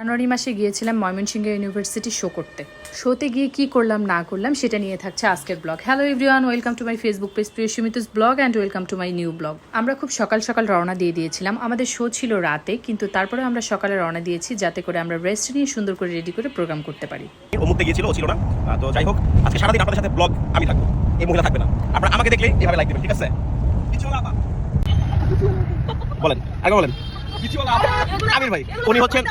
জানুয়ারি মাসে গিয়েছিলাম Mymensingh university show করতে। শোতে গিয়ে কি করলাম, না করলাম, সেটা নিয়ে থাকছে আজকের blog. Hello everyone welcome to my Facebook page প্রিয় সুমিতুস blog and welcome to my new blog আমরা খুব সকাল সকাল রওনা দিয়ে দিয়েছিলাম। আমাদের শো ছিল রাতে, কিন্তু তারপরে আমরা সকালে রওনা দিয়েছি যাতে করে আমরা রেস্ট নিয়ে সুন্দর করে রেডি করে প্রোগ্রাম করতে পারি। মুহূর্তে গিয়েছিল ছিল না। তো যাই হোক, আজকে সারাদিন আপনাদের সাথে ব্লগ আমি থাকব। এই মহিলা থাকবে না। আপনারা আমাকে দেখলেই এভাবে লাইক দেবেন, ঠিক আছে? বলেন, আগে বলেন। আমির ভাই উনি হচ্ছেন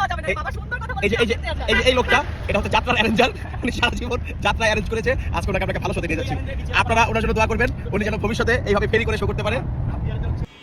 এই- যে এই যে এই যে এই লোকটা এটা হচ্ছে যাত্রার অ্যারেঞ্জার উনি সারা জীবন যাত্রা অ্যারেঞ্জ করেছে। আজকে ওনাকে আপনাকে ভালো সাথে নিয়ে যাচ্ছি। আপনারা ওনার জন্য দোয়া করবেন উনি যেন ভবিষ্যতে এইভাবে ফেরি করে শো করতে পারে।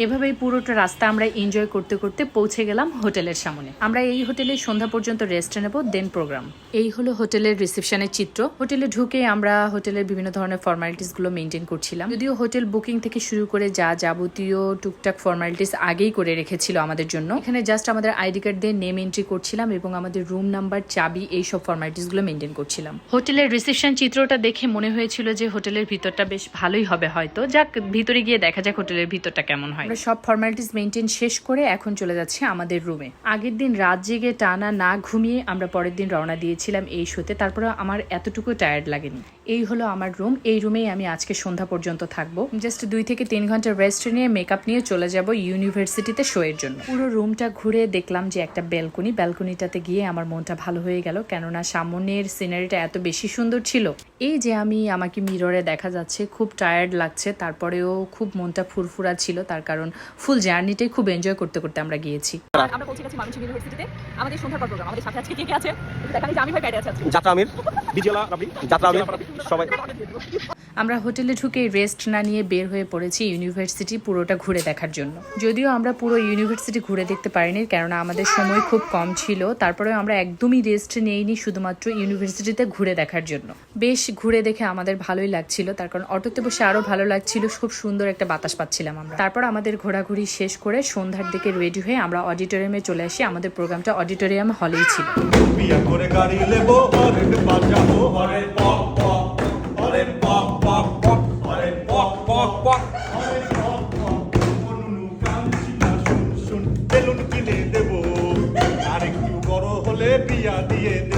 এভাবেই পুরোটা রাস্তা আমরা এনজয় করতে করতে পৌঁছে গেলাম হোটেলের সামনে। আমরা এই হোটেলে সন্ধ্যা পর্যন্ত রেস্ট নেব দেন প্রোগ্রাম এই হলো হোটেলের রিসেপশনের চিত্র। হোটেলে ঢুকে আমরা হোটেলের বিভিন্ন ধরনের ফর্মালিটিসগুলো মেনটেন করছিলাম। যদিও হোটেল বুকিং থেকে শুরু করে যা যাবতীয় টুকটাক ফর্মালিটিস আগেই করে রেখেছিল আমাদের জন্য। এখানে জাস্ট আমাদের আইডি কার্ড দিয়ে নেম এন্ট্রি করছিলাম এবং আমাদের রুম নাম্বার চাবি, এই সব ফর্মালিটিসগুলো মেনটেন করছিলাম। হোটেলের রিসেপশন চিত্রটা দেখে মনে হয়েছিল যে হোটেলের ভিতরটা বেশ ভালোই হবে হয়তো। যাক, ভিতরে গিয়ে দেখা যাক হোটেলের ভিতরটা কেমন হয়। আমরা সব ফর্মালিটিস মেনটেন শেষ করে এখন চলে যাচ্ছি আমাদের রুমে আগের দিন রাত জেগে টানা না ঘুমিয়ে আমরা পরের দিন রওনা দিয়েছিলাম এই শোতে তারপরে আমার এতটুকু টায়ার্ড লাগেনি। এই হলো আমার রুম এই রুমেই আমি আজকে সন্ধ্যা পর্যন্ত থাকব। জাস্ট দুই থেকে তিন ঘণ্টা রেস্ট নিয়ে মেকআপ নিয়ে চলে যাব ইউনিভার্সিটিতে শো এর জন্য। পুরো রুমটা ঘুরে দেখলাম যে একটা ব্যালকনি ব্যালকনিটাতে গিয়ে আমার মনটা ভালো হয়ে গেল। কেননা সামনের সিনারিটা এত বেশি সুন্দর ছিল। এই যে আমি আমাকে মিররে দেখা যাচ্ছে, খুব টায়ার্ড লাগছে। তারপরেও খুব মনটা ফুরফুরা ছিল। তার কারণ ফুল জার্নিটাই খুব এনজয় করতে করতে আমরা গিয়েছি। আমরা পৌঁছে গেছি মানুষ ইউনিভার্সিটিতে আমাদের সন্ধ্যার পর প্রোগ্রাম আমাদের সাথে আজকে কে কে আছে? দেখা আমি ভাই আছে যাত্রা আমির বিজয়লা রাবি যাত্রা আমির সবাই। আমরা হোটেলে ঢুকে রেস্ট না নিয়ে বের হয়ে পড়েছি ইউনিভার্সিটি পুরোটা ঘুরে দেখার জন্য। যদিও আমরা পুরো ইউনিভার্সিটি ঘুরে দেখতে পারিনি, কেননা আমাদের সময় খুব কম ছিল। তারপরে আমরা একদমই রেস্ট নেইনি শুধুমাত্র ইউনিভার্সিটিতে ঘুরে দেখার জন্য। বেশ ঘুরে দেখে আমাদের ভালোই লাগছিল, তার কারণ অটোতে বসে আরও ভালো লাগছিল, খুব সুন্দর একটা বাতাস পাচ্ছিলাম আমরা। তারপর আমাদের ঘোরাঘুরি শেষ করে সন্ধ্যার দিকে রেডি হয়ে আমরা অডিটোরিয়ামে চলে আসি। আমাদের প্রোগ্রামটা অডিটোরিয়াম হলেই ছিল। হলে বিয়া দিয়ে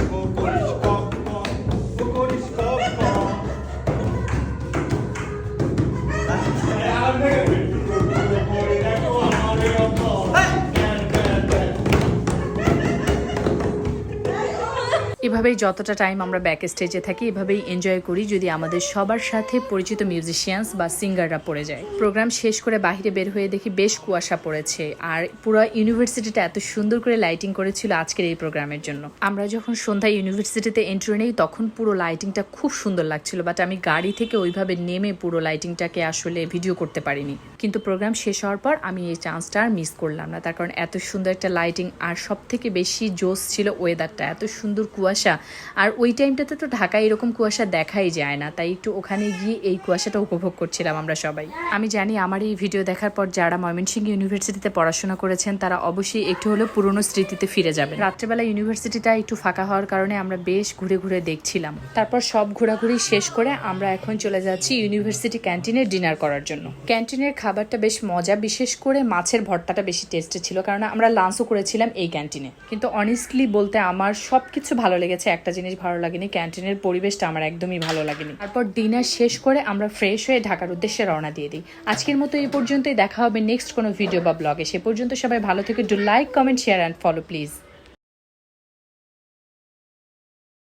এভাবেই যতটা টাইম আমরা ব্যাক স্টেজে থাকি, এভাবেই এনজয় করি যদি আমাদের সবার সাথে পরিচিত মিউজিশিয়ানস বা সিঙ্গাররা পড়ে যায়। প্রোগ্রাম শেষ করে বাইরে বের হয়ে দেখি বেশ কুয়াশা পড়েছে আর পুরো ইউনিভার্সিটিটা এত সুন্দর করে লাইটিং করেছিল আজকের এই প্রোগ্রামের জন্য। আমরা যখন সন্ধ্যায় ইউনিভার্সিটিতে এন্ট্রি নেই, তখন পুরো লাইটিংটা খুব সুন্দর লাগছিল বাট আমি গাড়ি থেকে ওইভাবে নেমে পুরো লাইটিংটাকে আসলে ভিডিও করতে পারিনি। কিন্তু প্রোগ্রাম শেষ হওয়ার পর আমি এই চান্সটা আর মিস করলাম না। তার কারণ এত সুন্দর একটা লাইটিং আর সব থেকে বেশি জোস ছিল ওয়েদারটা এত সুন্দর কুয়াশা আর ওই টাইমটাতে তো ঢাকায় এরকম কুয়াশা দেখাই যায় না। তাই একটু ওখানে গিয়ে এই কুয়াশাটা উপভোগ করছিলাম আমরা সবাই। আমি জানি আমার এই ভিডিও দেখার পর যারা ময়মনসিংহ ইউনিভার্সিটিতে পড়াশোনা করেছেন, তারা অবশ্যই একটু হলেও পুরনো স্মৃতিতে ফিরে যাবেন। রাত্রেবেলা ইউনিভার্সিটিটা একটু ফাঁকা হওয়ার কারণে আমরা বেশ ঘুরে ঘুরে দেখছিলাম। তারপর সব ঘোরাঘুরি শেষ করে আমরা এখন চলে যাচ্ছি ইউনিভার্সিটি ক্যান্টিনে ডিনার করার জন্য। ক্যান্টিনের খাবারটা বেশ মজা, বিশেষ করে মাছের ভর্তাটা বেশি টেস্টে ছিল, কারণ আমরা লাঞ্চও করেছিলাম এই ক্যান্টিনে। কিন্তু অনেস্টলি বলতে আমার সব কিছু ভালো লেগেছে। একটা জিনিস ভালো লাগেনি, ক্যান্টিনের পরিবেশটা আমার একদমই ভালো লাগেনি। তারপর ডিনার শেষ করে আমরা ফ্রেশ হয়ে ঢাকার উদ্দেশ্যে রওনা দিয়ে দিই। আজকের মতো এই পর্যন্তই, দেখা হবে নেক্সট কোনো ভিডিও বা ব্লগে সে পর্যন্ত সবাই ভালো থেকে do like comment share and follow please